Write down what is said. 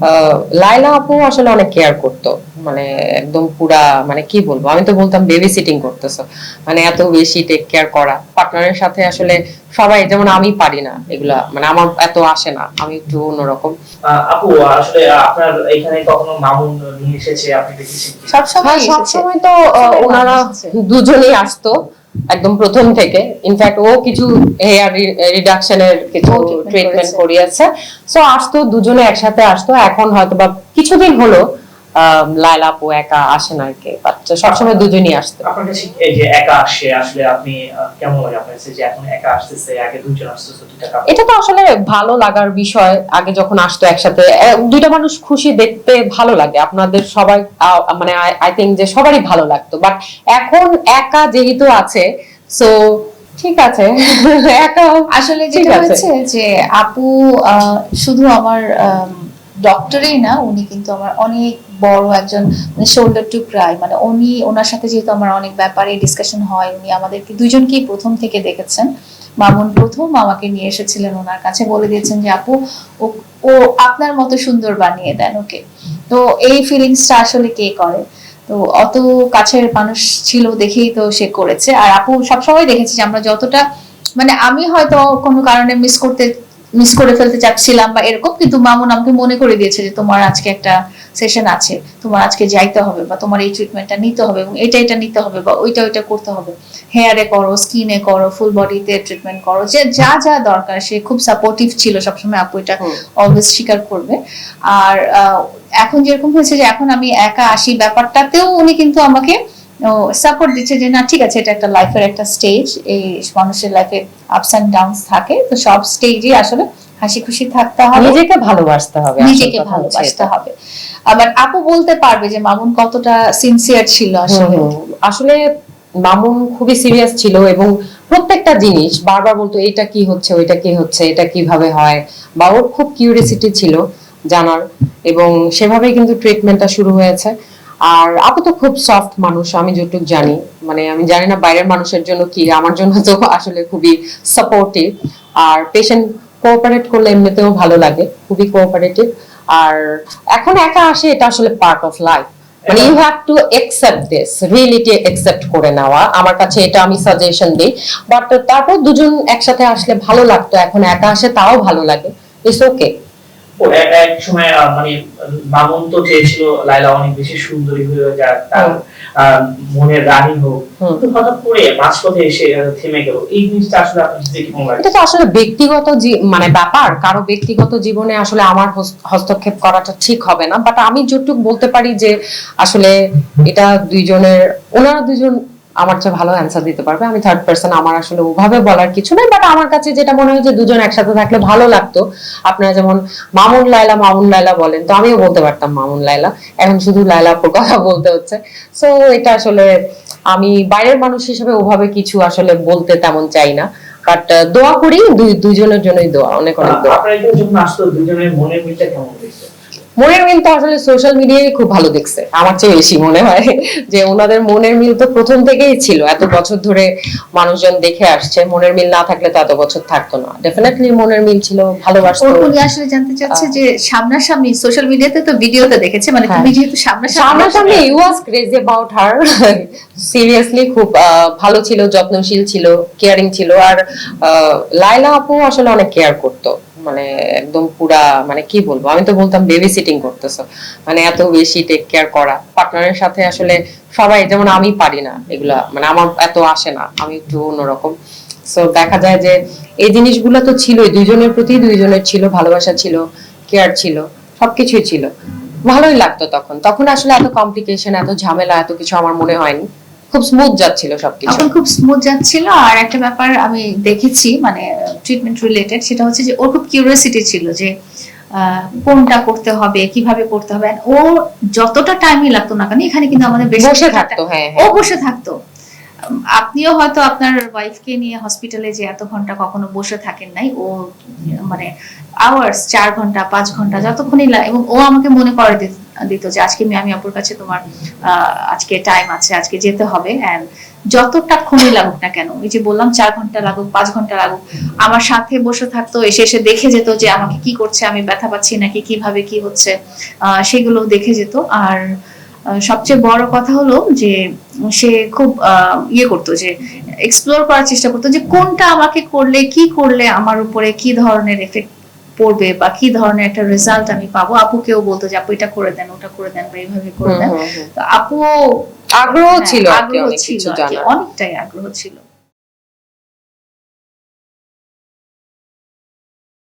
আহ, লায়লা আপু আসলে অনেক কেয়ার করতো। মানে একদম পুরা মানে কি বলব? আমি তো বলতাম বেবি সিটিং করতেছো। মানে এত বেশি টেক কেয়ার করা। পার্টনারের সাথে আসলে সবাই যেমন আমি পারি না এগুলা মানে আমার এত আসে না। আমি একটু অন্যরকম। আপু আসলে আপনার এখানে কখনো মামুন এসেছে? আপনি দেখেছেন কি? সবসময় হ্যাঁ এসেছে। সবসময় তো ওনারা দুজনেই আসতো। একদম প্রথম থেকে। ইনফ্যাক্ট ও কিছু হেয়ার রিডাকশনের কিছু ট্রিটমেন্ট করিয়েছে। সো আসতো দুজনে একসাথে আসতো। এখন হয়তো বা কিছুদিন হলো লায়লা আপু একা আসে না আর কি বাট সবসময় দুজনই আসতো আপনার কাছে এই যে একা আসে আসলে আপনি কেমন লাগে আপনার কাছে যে এখন একা আসতেছে আগে দুজন আসতেছে দুইটা এটা তো আসলে ভালো লাগার বিষয় আগে যখন আসতো একসাথে দুইটা মানুষ খুশি দেখতে ভালো লাগে আপনাদের সবাই আহ, মানে আই থিঙ্ক যে সবারই ভালো লাগতো বাট এখন একা যেহেতু আছে সো ঠিক আছে একা আসলে যেটা। হয়েছে যে আপু আহ, শুধু আমার ডক্টরেই না, উনি কিন্তু আমার অনেক বড় একজন মানে শোল্ডার টু ক্রাই মানে উনি, ওনার সাথে যেহেতু আমার অনেক ব্যাপারে ডিসকাশন হয়, উনি আমাদেরকে দুজনকেই প্রথম থেকে দেখেছেন। মামুন প্রথম আমাকে নিয়ে এসেছিলেন ওনার কাছে, বলে দিয়েছেন যে, আপু, ও- আপনার মতো সুন্দর বানিয়ে দেন ওকে। তো এই ফিলিংসটা আসলে কে করে? তো অত কাছের মানুষ ছিল দেখেই তো সে করেছে। আর আপু সবসময় দেখেছি যে, আমরা যতটা মানে আমি হয়তো কোনো কারণে মিস করতে মিস করে ফেলতে চাচ্ছিলাম বা এরকম কিন্তু মামুন আমাকে মনে করে দিয়েছে যে তোমার আজকে একটা সেশন আছে তোমার আজকে যাইতে হবে বা তোমার এই ট্রিটমেন্টটা নিতে হবে এবং এটা এটা নিতে হবে বা ওইটা ওইটা করতে হবে হেয়ারে করো স্কিনে করো ফুল বডিতে ট্রিটমেন্ট করো যে যা যা দরকার সে খুব সাপোর্টিভ ছিল সবসময় আপু এটা। অলওয়েজ স্বীকার করবে আর এখন যেরকম হয়েছে যে এখন আমি একা আসি ব্যাপারটাতেও উনি কিন্তু আমাকে সাপোর্ট দিচ্ছে যে না ঠিক আছে এটা একটা লাইফের একটা স্টেজ এই মানুষের লাইফে আপস অ্যান্ড ডাউনস থাকে। তো সব স্টেজে আসলে হাসি খুশি থাকতে হবে। নিজেকে ভালোবাসতে হবে নিজেকে ভালোবাসতে হবে। আবার আপু বলতে পারবে যে মামুন কতটা সিনসিয়ার ছিল আসলে। আসলে মামুন খুবই সিরিয়াস ছিল এবং প্রত্যেকটা জিনিস বারবার বলতো এটা কি হচ্ছে ওইটা কি হচ্ছে এটা কীভাবে হয়? বা ওর খুব কিউরিয়াসিটি ছিল জানার এবং সেভাবেই কিন্তু ট্রিটমেন্টটা শুরু হয়েছে। আর আপু তো খুব সফট মানুষ, আমি যতটুকু জানি। মানে আমি জানি না বাইরের মানুষের জন্য কি, আমার জন্য তো আসলে খুবই সাপোর্টিভ আর পেশেন্ট কোঅপারেট করলে এমনিতেও ভালো লাগে, খুবই কোঅপারেটিভ আর এখন একা আসে, এটা আসলে পার্ট অফ লাইফ মানে you have to accept this reality accept করে নেওয়া। আমার কাছে এটা আমি সাজেশন দিই। বাট তারপর দুজন একসাথে আসলে ভালো লাগতো, এখন একা আসে তাও ভালো লাগে। ইটস ওকে এক সময় মানে মামুন তো চেয়েছিল লাইলা অনেক বেশি সুন্দরী হয়ে যাক তার মনের রানী হোক। হঠাৎ করে মাঝপথে এসে থেমে গেল। এই জিনিসটা আসলে আপনার এটা তো আসলে ব্যক্তিগত মানে ব্যাপার। কারও ব্যক্তিগত জীবনে আসলে আমার হস- হস্তক্ষেপ করাটা ঠিক হবে না। বাট আমি যতটুকু বলতে পারি যে আসলে এটা দুইজনের ওনারা দুইজন আমার চেয়ে ভালো অ্যান্সার দিতে পারবে। আমি থার্ড পার্সন আমার আসলে ওভাবে বলার কিছু নেই বাট আমার কাছে যেটা মনে হয় যে দুজন একসাথে থাকলে ভালো লাগতো, আপনারা যেমন মামুন লাইলা মামুন লাইলা বলেন, তো আমিও বলতে পারতাম মামুন লাইলা এখন শুধু লাইলা আপুর কথা বলতে হচ্ছে। সো এটা আসলে আমি বাইরের মানুষ হিসেবে ওভাবে কিছু আসলে বলতে তেমন চাই না বাট দোয়া করি, দুই, দুইজনের জন্যই দোয়া, অনেক অনেক দোয়া। আপনার যখন আসতো, দুজনের মনের মিলটা কেমন হয়েছে? মনের মিল তো আসলে সোশ্যাল মিডিয়ায় খুব ভালো দেখছে। আমার চেয়ে বেশি মনে হয় যে ওনাদের মনের মিল তো প্রথম থেকেই ছিল। এত বছর ধরে মানুষজন দেখে আসছে মনের মিল না থাকলে তো এত বছর থাকতো না। ডেফিনেটলি মনের মিল ছিল ভালোবাসতো। উনি আসলে জানতে চাচ্ছে যে সামনাসামনি সোশ্যাল মিডিয়াতে তো ভিডিওতে দেখেছে মানে তুমি হ্যাঁ। যেহেতু সামনাসামনি সামনাসামনি you was crazy about her seriously খুব ভালো ছিল যত্নশীল ছিল কেয়ারিং ছিল। আর লায়লা আপু আসলে অনেক কেয়ার করতো। মানে একদম পুরা মানে কি বলব? আমি তো বলতাম বেবি সিটিং করতেছো। মানে এত বেশি টেক কেয়ার করা। পার্টনারের সাথে আসলে সবাই, যেমন আমি পারি না এগুলা মানে আমার এত আসে না, আমি একটু অন্যরকম। সো দেখা যায় যে এই জিনিসগুলো তো ছিলই, দুইজনের প্রতি দুইজনের ছিল, ভালোবাসা ছিল কেয়ার ছিল, সবকিছুই ছিল। ভালোই লাগতো তখন। তখন আসলে এত কমপ্লিকেশন এত ঝামেলা, এত কিছু আমার মনে হয়নি। খুব স্মুথ যাচ্ছিল সবকিছু। তখন খুব স্মুথ যাচ্ছিল। আর একটা ব্যাপার আমি দেখেছি মানে ট্রিটমেন্ট রিলেটেড সেটা হচ্ছে যে ওর খুব কিউরিয়াসিটি ছিল যে কোনটা করতে হবে কীভাবে করতে হবে। ও যতটা টাইমই লাগতো না কেন এখানে কিন্তু আমাদের বেশ বসে থাকতো। হ্যাঁ ও হ্যাঁ। বসে থাকতো। আপনিও হয়তো আপনার ওয়াইফকে নিয়ে হসপিটালে যে এত ঘণ্টা কখনো বসে থাকেন নাই ও মানে আওয়ার্স চার ঘণ্টা পাঁচ ঘণ্টা যতক্ষণই লাগে এবং ও আমাকে মনে করে দিত- দিত যে আজকে আমি আপুর কাছে তোমার আজকে টাইম আছে, আজকে যেতে হবে। অ্যান্ড যতটাক্ষণই লাগুক না কেন ওই যে বললাম চার ঘণ্টা লাগুক, পাঁচ ঘণ্টা লাগুক, আমার সাথে বসে থাকতো, এসে এসে দেখে যেত যে আমাকে কি করছে, আমি ব্যথা পাচ্ছি নাকি, কীভাবে কি হচ্ছে সেগুলো দেখে যেত। আর সবচেয়ে বড় কথা হলো যে সে খুব ইয়ে করতো যে এক্সপ্লোর করার চেষ্টা করতো যে কোনটা আমাকে করলে, কি করলে আমার উপরে কি ধরনের এফেক্ট পড়বে বা কি ধরনের একটা রেজাল্ট আমি পাবো আপু আপুকেও বলতো যে আপু এটা করে দেন ওটা করে দেন বা এইভাবে করে দেন। তো আপু আগ্রহ হ্যাঁ, ছিল আগ্রহ ছিল অনেকটাই আগ্রহ ছিল।